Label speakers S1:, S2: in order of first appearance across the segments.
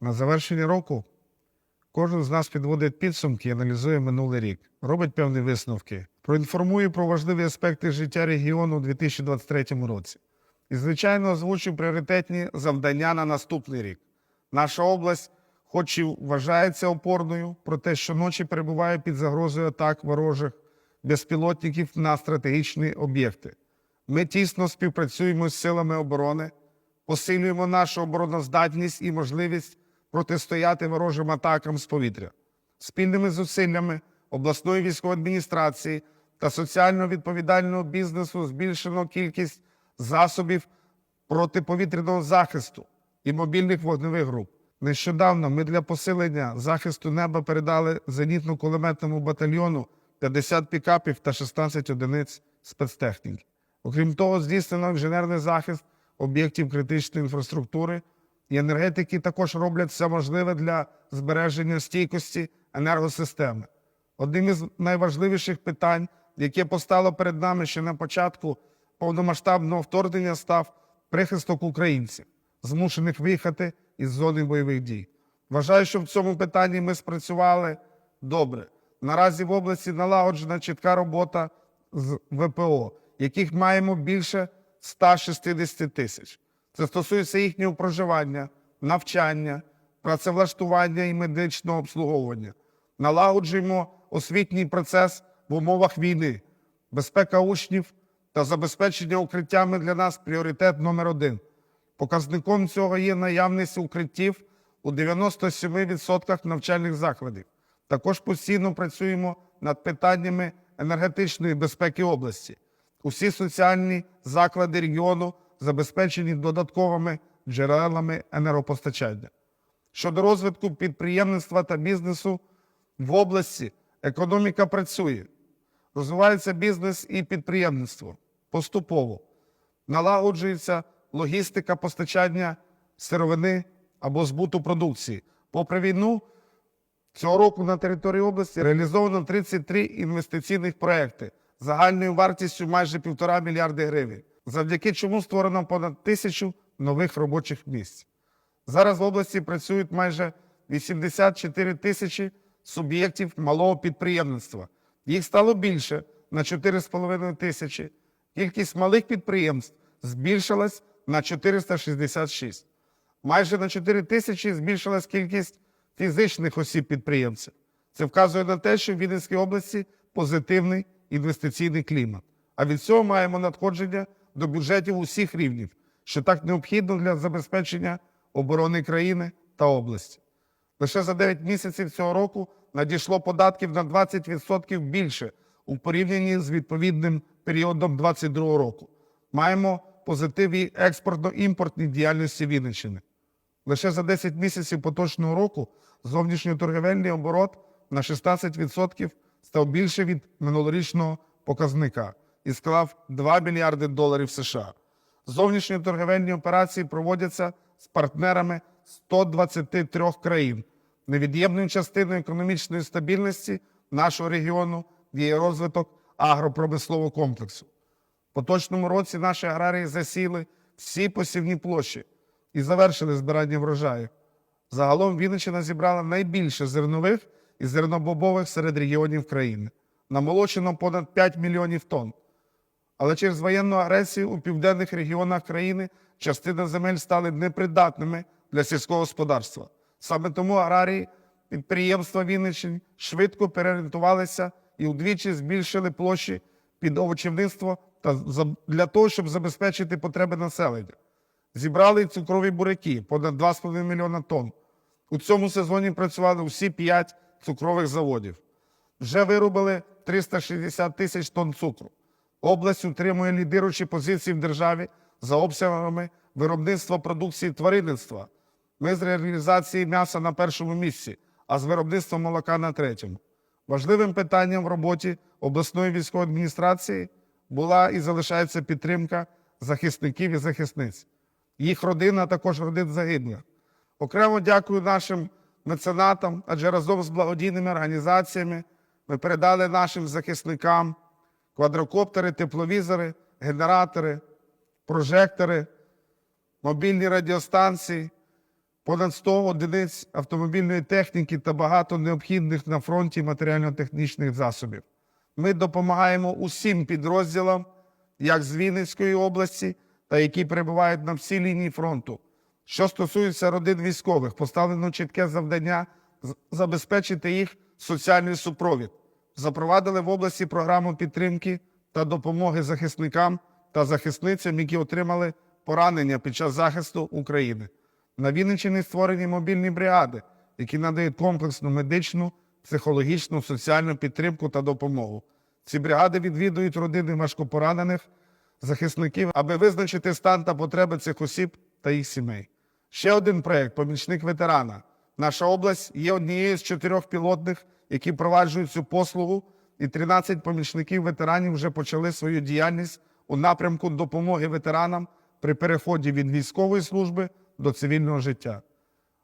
S1: На завершення року кожен з нас підводить підсумки і аналізує минулий рік, робить певні висновки, проінформує про важливі аспекти життя регіону у 2023 році. І, звичайно, озвучує пріоритетні завдання на наступний рік. Наша область, хоч і вважається опорною, проте щоночі перебуває під загрозою атак ворожих безпілотників на стратегічні об'єкти. Ми тісно співпрацюємо з силами оборони, посилюємо нашу обороноздатність і можливість протистояти ворожим атакам з повітря. Спільними зусиллями обласної військової адміністрації та соціально відповідального бізнесу збільшено кількість засобів протиповітряного захисту і мобільних вогневих груп. Нещодавно ми для посилення захисту неба передали зенітно-кулеметному батальйону 50 пікапів та 16 одиниць спецтехніки. Окрім того, здійснено інженерний захист об'єктів критичної інфраструктури і енергетики також роблять все можливе для збереження стійкості енергосистеми. Одним із найважливіших питань, яке постало перед нами ще на початку повномасштабного вторгнення, став прихисток українців, змушених виїхати із зони бойових дій. Вважаю, що в цьому питанні ми спрацювали добре. Наразі в області налагоджена чітка робота з ВПО, яких маємо більше 160 тисяч. Це стосується їхнього проживання, навчання, працевлаштування і медичного обслуговування. Налагоджуємо освітній процес в умовах війни, безпека учнів та забезпечення укриттями для нас пріоритет номер один. Показником цього є наявність укриттів у 97% навчальних закладів. Також постійно працюємо над питаннями енергетичної безпеки області. Усі соціальні заклади регіону забезпечені додатковими джерелами енергопостачання. Щодо розвитку підприємництва та бізнесу в області, економіка працює, розвивається бізнес і підприємництво поступово, налагоджується логістика постачання сировини або збуту продукції. Попри війну, Цього року на території області реалізовано 33 інвестиційних проекти загальною вартістю майже півтора мільярди гривень, завдяки чому створено понад тисячу нових робочих місць. Зараз в області працюють майже 84 тисячі суб'єктів малого підприємництва. Їх стало більше на 4,5 тисячі. Кількість малих підприємств збільшилась на 466. Майже на 4 тисячі збільшилась кількість фізичних осіб підприємців. Це вказує на те, що в Вінницькій області позитивний інвестиційний клімат. А від цього маємо надходження до бюджетів усіх рівнів, що так необхідно для забезпечення оборони країни та області. Лише за 9 місяців цього року надійшло податків на 20% більше у порівнянні з відповідним періодом 2022 року. Маємо позитив і експортно-імпортній діяльності Вінниччини. Лише за 10 місяців поточного року зовнішньоторговельний оборот на 16% став більше від минулорічного показника і склав 2 мільярди доларів США. Зовнішньоторговельні операції проводяться з партнерами 123 країн. Невід'ємною частиною економічної стабільності нашого регіону є розвиток агропромислового комплексу. В поточному році наші аграрії засіли всі посівні площі і завершили збирання врожаю. Загалом Вінниччина зібрала найбільше зернових і зернобобових серед регіонів країни. Намолочено понад 5 мільйонів тонн. Але через воєнну агресію у південних регіонах країни частина земель стали непридатними для сільського господарства. Саме тому аграрії підприємства Вінниччини швидко переорієнтувалися і удвічі збільшили площі під овочівництво та для того, щоб забезпечити потреби населення. Зібрали цукрові буряки понад 2,5 мільйона тонн. У цьому сезоні працювали усі 5 цукрових заводів. Вже виробили 360 тисяч тонн цукру. Область утримує лідируючі позиції в державі за обсягами виробництва продукції тваринництва. Ми з реалізації м'яса на першому місці, а з виробництва молока на третьому. Важливим питанням в роботі обласної військової адміністрації була і залишається підтримка захисників і захисниць, їх родин, а також родин загиблих. Окремо дякую нашим меценатам, адже разом з благодійними організаціями ми передали нашим захисникам квадрокоптери, тепловізори, генератори, прожектори, мобільні радіостанції, понад 100 одиниць автомобільної техніки та багато необхідних на фронті матеріально-технічних засобів. Ми допомагаємо усім підрозділам, як з Вінницької області, та які перебувають на всій лінії фронту. Що стосується родин військових, поставлено чітке завдання забезпечити їх соціальний супровід. Запровадили в області програму підтримки та допомоги захисникам та захисницям, які отримали поранення під час захисту України. На Вінниччині створені мобільні бригади, які надають комплексну медичну, психологічну, соціальну підтримку та допомогу. Ці бригади відвідують родини важкопоранених захисників, аби визначити стан та потреби цих осіб та їх сімей. Ще один проєкт помічник ветерана. Наша область є однією з чотирьох пілотних, які впроваджують цю послугу, і 13 помічників ветеранів вже почали свою діяльність у напрямку допомоги ветеранам при переході від військової служби до цивільного життя.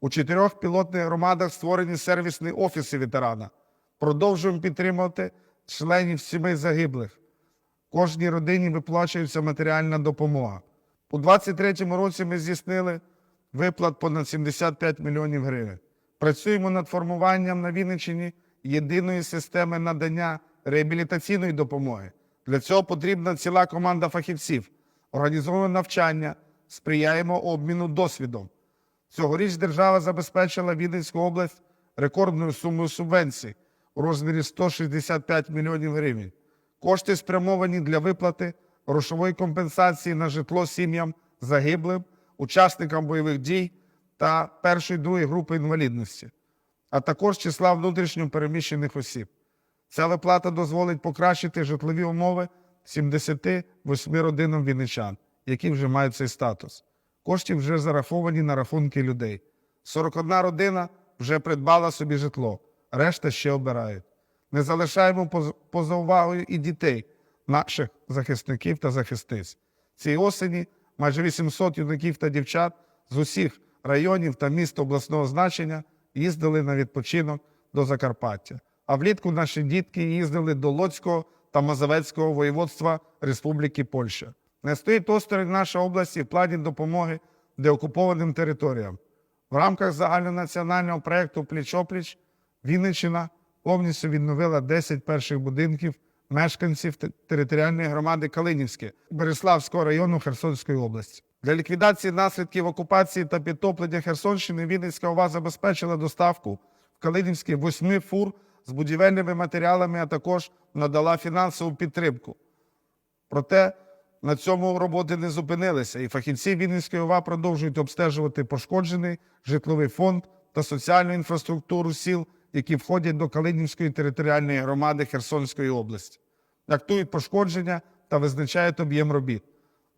S1: У чотирьох пілотних громадах створені сервісні офіси ветерана. Продовжуємо підтримувати членів сімей загиблих. Кожній родині виплачується матеріальна допомога. У 2023 році ми здійснили виплат понад 75 мільйонів гривень. Працюємо над формуванням на Вінниччині єдиної системи надання реабілітаційної допомоги. Для цього потрібна ціла команда фахівців. Організовуємо навчання, сприяємо обміну досвідом. Цьогоріч держава забезпечила Вінницьку область рекордною сумою субвенцій у розмірі 165 мільйонів гривень. Кошти спрямовані для виплати грошової компенсації на житло сім'ям загиблим, учасникам бойових дій та першої другої групи інвалідності, а також числа внутрішньо переміщених осіб. Ця виплата дозволить покращити житлові умови 78 родинам вінничан, які вже мають цей статус. Кошти вже зараховані на рахунки людей. 41 родина вже придбала собі житло, решта ще обирають. Не залишаємо поза увагою і дітей, наших захисників та захисниць. Цієї осені майже 800 юнаків та дівчат з усіх районів та міст обласного значення їздили на відпочинок до Закарпаття. А влітку наші дітки їздили до Лоцького та Мазовецького воєводства Республіки Польща. Не стоїть осторонь наша області в плані допомоги деокупованим територіям. В рамках загальнонаціонального проєкту Пліч-опліч Вінниччина повністю відновила 10 перших будинків мешканців територіальної громади Калинівське Береславського району Херсонської області. Для ліквідації наслідків окупації та підтоплення Херсонщини Вінницька ОВА забезпечила доставку в Калинівське восьми фур з будівельними матеріалами, а також надала фінансову підтримку. Проте на цьому роботи не зупинилися, і фахівці Вінницької ОВА продовжують обстежувати пошкоджений житловий фонд та соціальну інфраструктуру сіл, які входять до Калинівської територіальної громади Херсонської області, актують пошкодження та визначають об'єм робіт.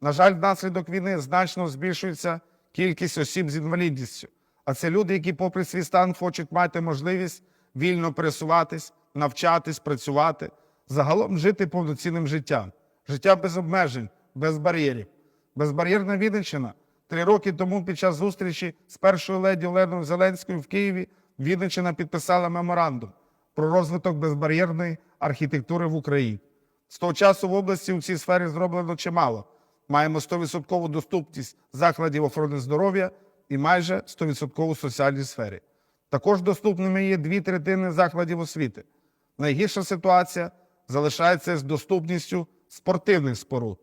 S1: На жаль, внаслідок війни значно збільшується кількість осіб з інвалідністю. А це люди, які, попри свій стан, хочуть мати можливість вільно пересуватись, навчатись, працювати, загалом жити повноцінним життям. Життя без обмежень, без бар'єрів. Безбар'єрна Вінниччина. Три роки тому під час зустрічі з першою леді Оленою Зеленською в Києві Вінниччина підписала меморандум про розвиток безбар'єрної архітектури в Україні. З того часу в області у цій сфері зроблено чимало. Маємо 100% доступність закладів охорони здоров'я і майже 100% у соціальній сфері. Також доступними є дві третини закладів освіти. Найгірша ситуація залишається з доступністю спортивних споруд.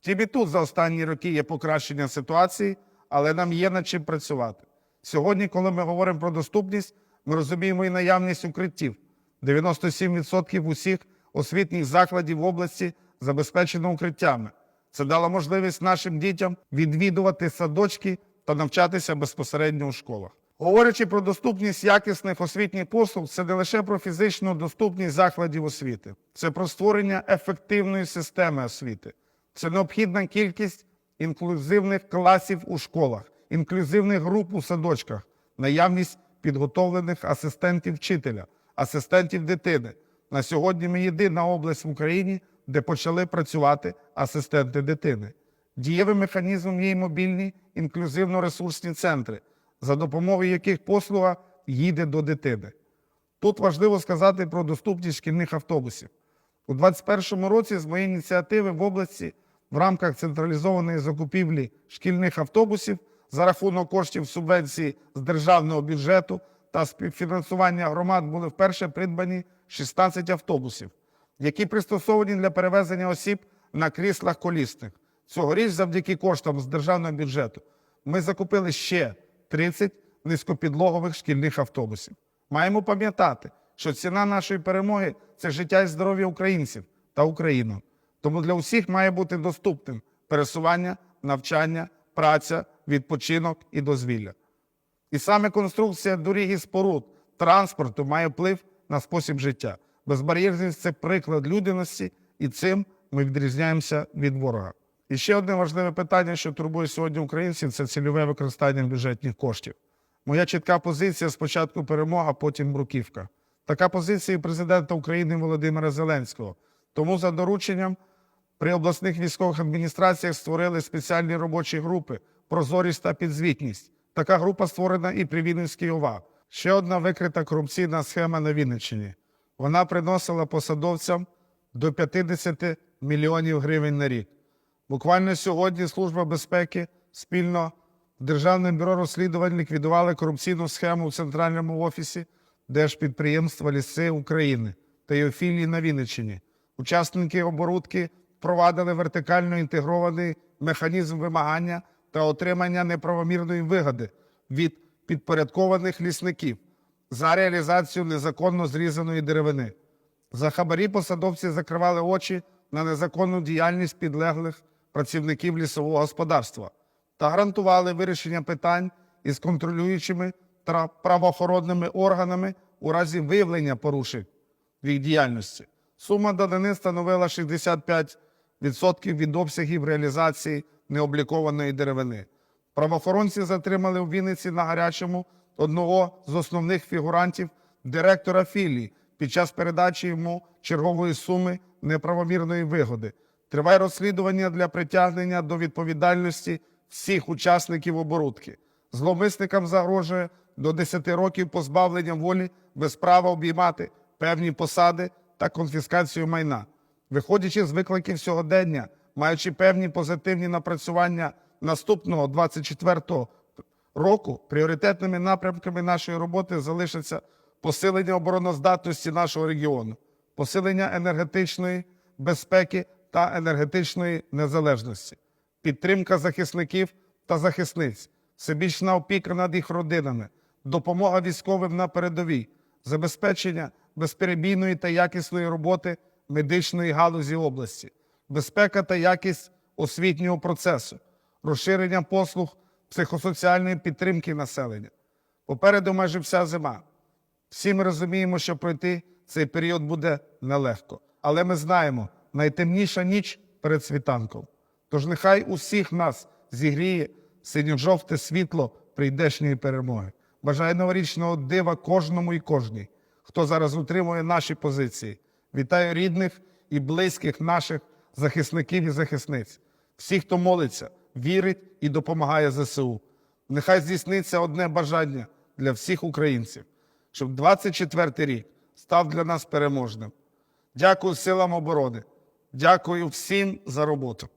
S1: Втім, і тут за останні роки є покращення ситуації, але нам є над чим працювати. Сьогодні, коли ми говоримо про доступність, ми розуміємо і наявність укриттів. 97% усіх освітніх закладів в області забезпечено укриттями. Це дало можливість нашим дітям відвідувати садочки та навчатися безпосередньо у школах. Говорячи про доступність якісних освітніх послуг, це не лише про фізичну доступність закладів освіти, це про створення ефективної системи освіти. Це необхідна кількість інклюзивних класів у школах, інклюзивних груп у садочках, наявність підготовлених асистентів вчителя, асистентів дитини. На сьогодні ми єдина область в Україні, де почали працювати асистенти дитини. Дієвим механізмом є й мобільні інклюзивно-ресурсні центри, за допомогою яких послуга їде до дитини. Тут важливо сказати про доступність шкільних автобусів. У 2021 році з моєї ініціативи в області в рамках централізованої закупівлі шкільних автобусів За рахунок коштів субвенції з державного бюджету та співфінансування громад були вперше придбані 16 автобусів, які пристосовані для перевезення осіб на кріслах колісних. Цьогоріч, завдяки коштам з державного бюджету, ми закупили ще 30 низькопідлогових шкільних автобусів. Маємо пам'ятати, що ціна нашої перемоги це життя і здоров'я українців та України. Тому для усіх має бути доступним пересування, навчання, праця, відпочинок і дозвілля. І саме конструкція доріг і споруд, транспорту має вплив на спосіб життя. Безбар'єрність це приклад людяності, і цим ми відрізняємося від ворога. І ще одне важливе питання, що турбує сьогодні українців, це цільове використання бюджетних коштів. Моя чітка позиція спочатку перемога, потім бруківка. Така позиція президента України Володимира Зеленського. Тому за дорученням при обласних військових адміністраціях створили спеціальні робочі групи прозорість та підзвітність. Така група створена і при Вінницькій ОВА. Ще одна викрита корупційна схема на Вінниччині. Вона приносила посадовцям до 50 мільйонів гривень на рік. Буквально сьогодні Служба безпеки спільно з Державним бюро розслідувань ліквідували корупційну схему в центральному офісі Держпідприємства Ліси України та його філії на Вінниччині. Учасники оборудки впровадили вертикально інтегрований механізм вимагання та отримання неправомірної вигоди від підпорядкованих лісників за реалізацію незаконно зрізаної деревини. За хабарі посадовці закривали очі на незаконну діяльність підлеглих працівників лісового господарства та гарантували вирішення питань із контролюючими та правоохоронними органами у разі виявлення порушень в їх діяльності. Сума данини становила 65% від обсягів реалізації необлікованої деревини. Правоохоронці затримали у Вінниці на гарячому одного з основних фігурантів директора філії під час передачі йому чергової суми неправомірної вигоди. Триває розслідування для притягнення до відповідальності всіх учасників оборудки. Зловмисникам загрожує до 10 років позбавлення волі без права обіймати певні посади та конфіскацію майна. Виходячи з викликів сьогодення, маючи певні позитивні напрацювання наступного 24-го року, пріоритетними напрямками нашої роботи залишаться посилення обороноздатності нашого регіону, посилення енергетичної безпеки та енергетичної незалежності, підтримка захисників та захисниць, всебічна опіка над їх родинами, допомога військовим на передовій, забезпечення безперебійної та якісної роботи медичної галузі області, безпека та якість освітнього процесу, розширення послуг психосоціальної підтримки населення. Попереду майже вся зима. Всі ми розуміємо, що пройти цей період буде нелегко. Але ми знаємо, найтемніша ніч перед світанком. Тож нехай усіх нас зігріє синьо-жовте світло прийдешньої перемоги. Бажаю новорічного дива кожному і кожній, хто зараз утримує наші позиції. Вітаю рідних і близьких наших захисників і захисниць, всіх, хто молиться, вірить і допомагає ЗСУ. Нехай здійсниться одне бажання для всіх українців, щоб 24 рік став для нас переможним. Дякую силам оборони. Дякую всім за роботу.